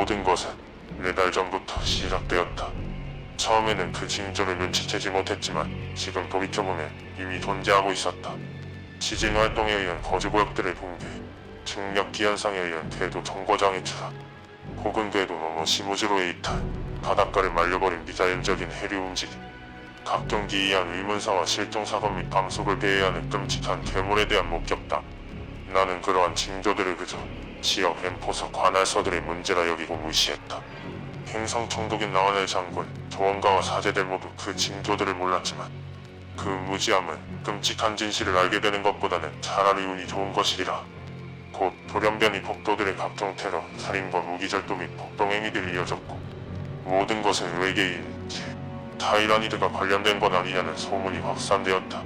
모든 것은 네 달 전부터 시작되었다. 처음에는 그 징조를 눈치채지 못했지만 지금 돌이켜보면 이미 존재하고 있었다. 지진 활동에 의한 거주구역들의 붕괴, 중력 기현상에 의한 궤도 정거장의 추락, 혹은 궤도 넘어 시무즈로의 이탈, 바닷가를 말려버린 비자연적인 해류 움직임, 각종 기이한 의문사와 실종사건 및 방속을 배회하는 끔찍한 괴물에 대한 목격담. 나는 그러한 징조들을 그저 지역 엠포서 관할서들의 문제라 여기고 무시했다. 행성 총독인 나와넬 장군, 조원가와 사제들 모두 그 징조들을 몰랐지만 그 무지함은 끔찍한 진실을 알게 되는 것보다는 차라리 운이 좋은 것이리라. 곧 돌연변이 폭도들의 각종 테러, 살인과 무기절도 및 폭동행위들이 이어졌고 모든 것은 외계인, 즉 타이라니드가 관련된 건 아니냐는 소문이 확산되었다.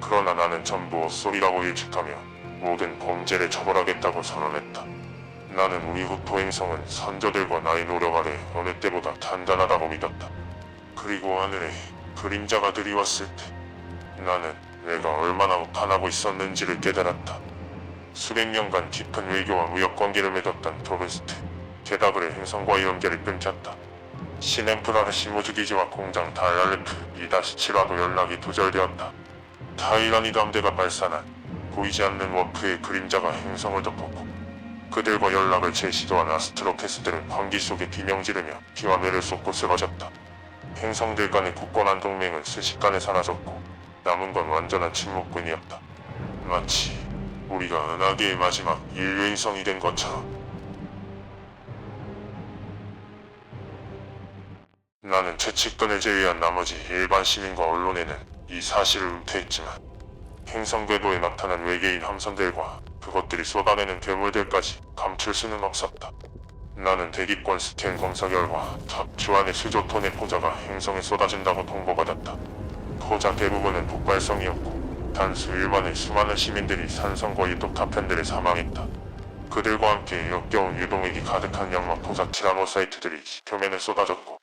그러나 나는 전부 헛소리라고 일축하며 모든 범죄를 처벌하겠다고 선언했다. 나는 우리 후토 행성은 선조들과 나의 노력 아래 어느 때보다 단단하다고 믿었다. 그리고 하늘에 그림자가 들이왔을 때 나는 내가 얼마나 오판하고 있었는지를 깨달았다. 수백 년간 깊은 외교와 무역 관계를 맺었던 도베스트, 게다그의 행성과의 연계를 끊겼다. 시nem프라르 시모즈 기지와 공장 다이알레프 2-7화도 연락이 두절되었다. 타이라니드 함대가 발산한 보이지 않는 워프의 그림자가 행성을 덮었고 그들과 연락을 재시도한 아스트로패스들은 환기 속에 비명 지르며 피와 뇌를 쏟고 쓰러졌다. 행성들 간의 굳건한 동맹은 순식간에 사라졌고 남은 건 완전한 침묵뿐이었다. 마치 우리가 은하계의 마지막 인류 행성이 된 것처럼 나는 최측근을 제외한 나머지 일반 시민과 언론에는 이 사실을 은폐했지만 행성 궤도에 나타난 외계인 함선들과 그것들이 쏟아내는 괴물들까지 감출 수는 없었다. 나는 대기권 스캔 검사 결과 탑 주안의 수조톤의 포자가 행성에 쏟아진다고 통보받았다. 포자 대부분은 폭발성이었고 단수 일반의 수많은 시민들이 산성과 유독 타편들에 사망했다. 그들과 함께 역겨운 유동액이 가득한 양막 포자 티라노사이트들이 표면에 쏟아졌고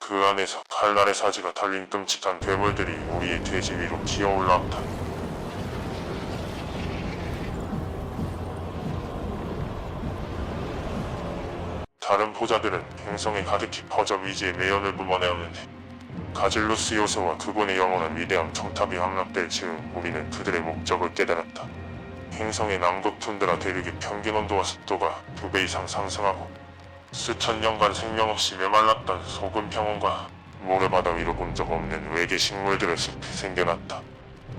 그 안에서 칼날의 사지가 달린 끔찍한 괴물들이 우리의 돼지 위로 기어 올라왔다. 다른 포자들은 행성에 가득히 퍼져 위지의 매연을 뿜어내었는데 가질루스 요새와 그분의 영원한 위대함 청탑이 함락될 즈음 우리는 그들의 목적을 깨달았다. 행성의 남극 툰드라 대륙의 평균 온도와 습도가 두 배 이상 상승하고 수천 년간 생명 없이 메말랐던 소금 평원과 모래바다 위로 본 적 없는 외계 식물들의 숲이 생겨났다.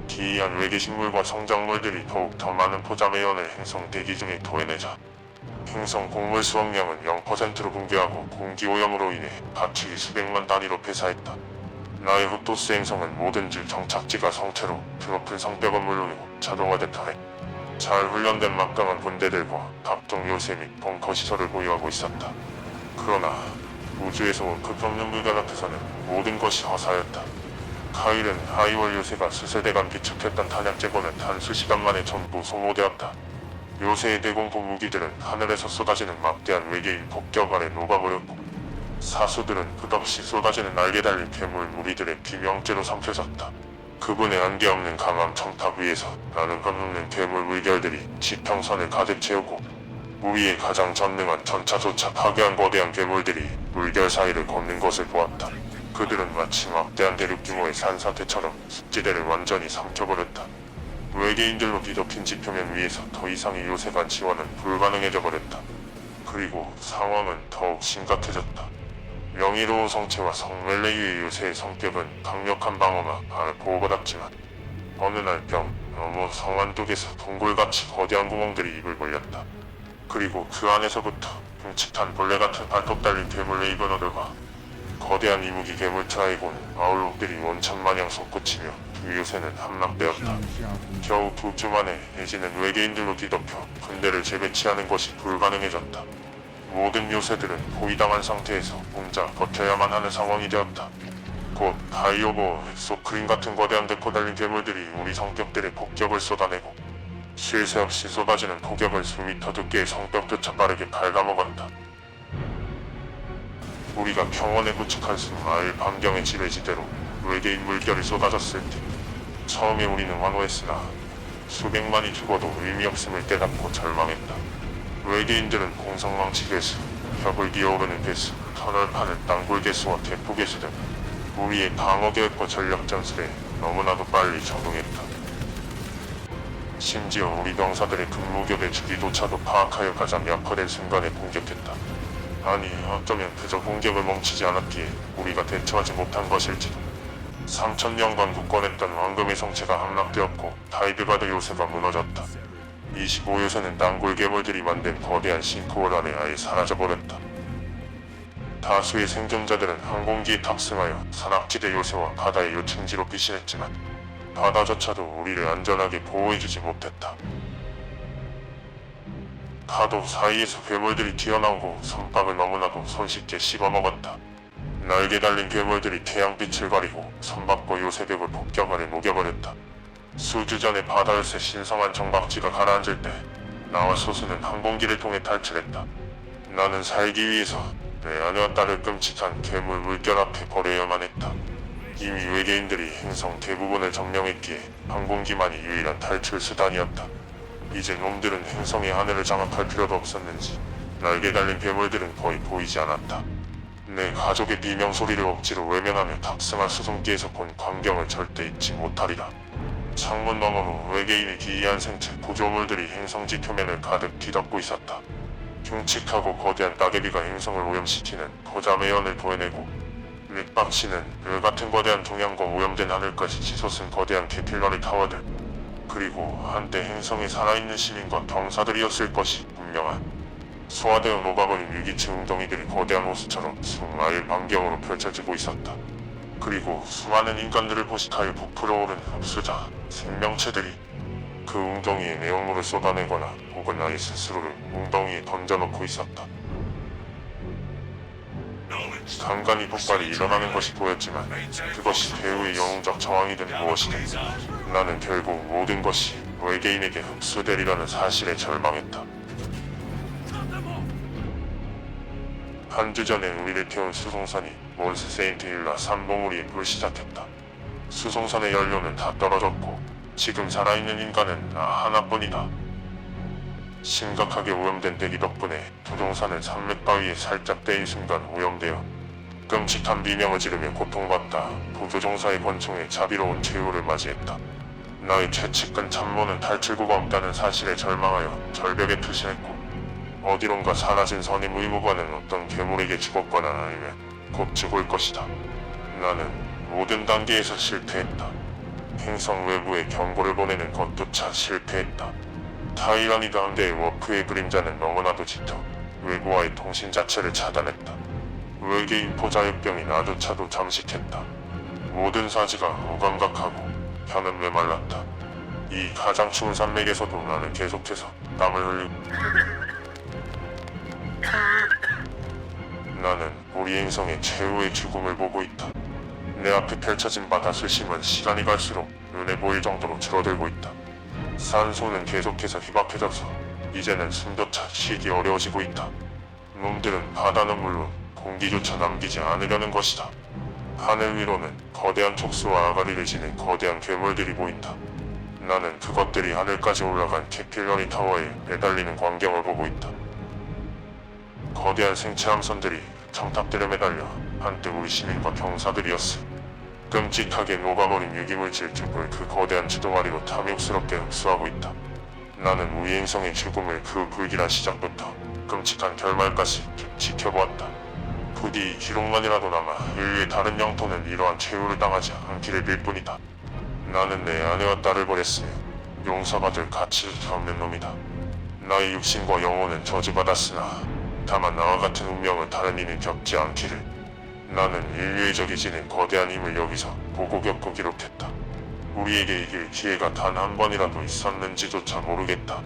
기이한 외계 식물과 성장물들이 더욱 더 많은 포자 매연을 행성 대기 중에 토해내자 행성 곡물 수확량은 0%로 붕괴하고 공기 오염으로 인해 가축이 수백만 단위로 폐사했다. 나의 후토스 행성은 모든 주 정착지가 성체로 드높은 성벽은 물론이고 자동화된 터렛, 잘 훈련된 막강한 군대들과 각종 요새 및 벙커 시설을 보유하고 있었다. 그러나 우주에서 온 급없는 물결 앞에서는 모든 것이 허사였다. 카일은 하이월 요새가 수세대간 비축했던 탄약 재고는 단 수시간 만에 전부 소모되었다. 요새의 대공포 무기들은 하늘에서 쏟아지는 막대한 외계인 폭격 아래 녹아버렸고 사수들은 끝없이 쏟아지는 날개 달린 괴물 무리들의 비명죄로 삼켜졌다. 그분의 안개 없는 강함 청탑 위에서 나는 건너는 괴물 물결들이 지평선을 가득 채우고 우리의 가장 전능한 전차조차 파괴한 거대한 괴물들이 물결 사이를 걷는 것을 보았다. 그들은 마치 막대한 대륙 규모의 산사태처럼 습지대를 완전히 삼켜버렸다. 외계인들로 뒤덮인 지표면 위에서 더 이상의 요새간 지원은 불가능해져 버렸다. 그리고 상황은 더욱 심각해졌다. 명의로운 성체와 성멜레이의 요새의 성격은 강력한 방어막 안을 보호받았지만 어느 날병 너머 성안독에서 동굴같이 거대한 구멍들이 입을 벌렸다. 그리고 그 안에서부터 끔찍한 벌레 같은 발톱 달린 괴물 레이버너들과 거대한 이무기 괴물 트라이곤 아울록들이 원천마냥 솟구치며 두 요새는 함락되었다. 겨우 두 주 만에 내지는 외계인들로 뒤덮여 군대를 재배치하는 것이 불가능해졌다. 모든 요새들은 포위당한 상태에서 혼자 버텨야만 하는 상황이 되었다. 곧 바이오보, 소크린 같은 거대한 대포 달린 괴물들이 우리 성격들의 폭격을 쏟아내고 쉴 새 없이 쏟아지는 폭격을 수미터 두께의 성벽조차 빠르게 갉아먹었다. 우리가 평원에 구축한 수 마을 반경의 지배지대로 외계인 물결이 쏟아졌을 때 처음에 우리는 환호했으나 수백만이 죽어도 의미 없음을 깨닫고 절망했다. 외계인들은 공성망치 개수, 벽을 기어오르는 개수, 터널 파는 땅굴 개수와 대포 개수 등 우리의 방어 계획과 전략 전술에 너무나도 빨리 적응했다. 심지어 우리 병사들의 근무격의 주기조차도 파악하여 가장 약화된 순간에 공격했다. 아니 어쩌면 그저 공격을 멈추지 않았기에 우리가 대처하지 못한 것일지도. 3천년간 굳건했던 왕금의 성체가 함락되었고 타이드가드 요새가 무너졌다. 25요새는 땅굴 괴물들이 만든 거대한 싱크홀 안에 아예 사라져버렸다. 다수의 생존자들은 항공기에 탑승하여 산악지대 요새와 바다의 요층지로 피신했지만 바다조차도 우리를 안전하게 보호해주지 못했다. 파도 사이에서 괴물들이 튀어나오고 선박을 너무나도 손쉽게 씹어먹었다. 날개 달린 괴물들이 태양빛을 가리고 선박과 요새벽을 폭격하려 녹여버렸다. 수주 전에 바다에서 신성한 정박지가 가라앉을 때 나와 소수는 항공기를 통해 탈출했다. 나는 살기 위해서 내 아내와 딸을 끔찍한 괴물 물결 앞에 버려야만 했다. 이미 외계인들이 행성 대부분을 점령했기에 항공기만이 유일한 탈출 수단이었다. 이제 놈들은 행성의 하늘을 장악할 필요도 없었는지 날개 달린 괴물들은 거의 보이지 않았다. 내 가족의 비명 소리를 억지로 외면하며 탑승한 수송기에서 본 광경을 절대 잊지 못하리라. 창문 너머로 외계인의 기이한 생체 구조물들이 행성지 표면을 가득 뒤덮고 있었다. 흉측하고 거대한 따개비가 행성을 오염시키는 고자매연을 보여내고 밑박치는 을 같은 거대한 동양과 오염된 하늘까지 치솟은 거대한 캐필러리 타워들 그리고 한때 행성에 살아있는 시민과 병사들이었을 것이 분명한 소화되어 녹아버린 유기체 웅덩이들이 거대한 호수처럼 수마일 반경으로 펼쳐지고 있었다. 그리고 수많은 인간들을 포식하여 부풀어 오른 흡수자, 생명체들이 그 웅덩이에 내용물을 쏟아내거나 혹은 아예 스스로를 웅덩이에 던져놓고 있었다. 간간히 폭발이 일어나는 것이 보였지만 그것이 배우의 영웅적 저항이든 무엇이든 나는 결국 모든 것이 외계인에게 흡수되리라는 사실에 절망했다. 한주 전에 우리를 태운 수송선이 몬스 세인트 힐라 산봉우리에 불시작했다. 수송선의 연료는 다 떨어졌고 지금 살아있는 인간은 나 하나뿐이다. 심각하게 오염된 대기 덕분에 부동산은 산맥 바위에 살짝 떼인 순간 오염되어 끔찍한 비명을 지르며 고통받다 보조종사의 권총에 자비로운 최후를 맞이했다. 나의 최측근 참모는 탈출구가 없다는 사실에 절망하여 절벽에 투신했고 어디론가 사라진 선임 의무관은 어떤 괴물에게 죽었거나 아니면 곧 죽을 것이다. 나는 모든 단계에서 실패했다. 행성 외부에 경고를 보내는 것조차 실패했다. 타이라니드 함대의 워크의 그림자는 너무나도 짙어 외부와의 통신 자체를 차단했다. 외계인 포자역병이 나조차도 잠식했다. 모든 사지가 무감각하고 혀는 메말랐다. 이 가장 추운 산맥에서도 나는 계속해서 땀을 흘리고 나는 우리 행성의 최후의 죽음을 보고 있다. 내 앞에 펼쳐진 바다 수심은 시간이 갈수록 눈에 보일 정도로 줄어들고 있다. 산소는 계속해서 희박해져서 이제는 숨조차 쉬기 어려워지고 있다. 놈들은 바다는 물론 공기조차 남기지 않으려는 것이다. 하늘 위로는 거대한 촉수와 아가리를 지닌 거대한 괴물들이 보인다. 나는 그것들이 하늘까지 올라간 캐필러리 타워에 매달리는 광경을 보고 있다. 거대한 생체 함선들이 청탑들에 매달려 한때 우리 시민과 병사들이었어. 끔찍하게 녹아버린 유기물질 틈을 그 거대한 주동아리로 탐욕스럽게 흡수하고 있다. 나는 우리 행성의 죽음을 그 불길한 시작부터 끔찍한 결말까지 쭉 지켜보았다. 부디 기록만이라도 남아 인류의 다른 영토는 이러한 최후를 당하지 않기를 빌 뿐이다. 나는 내 아내와 딸을 버렸으며 용서받을 가치조차 없는 놈이다. 나의 육신과 영혼은 저주받았으나 다만 나와 같은 운명은 다른 이는 겪지 않기를. 나는 인류의 적이 지닌 거대한 힘을 여기서 보고 겪고 기록했다. 우리에게 이길 기회가 단 한 번이라도 있었는지조차 모르겠다.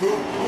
Who?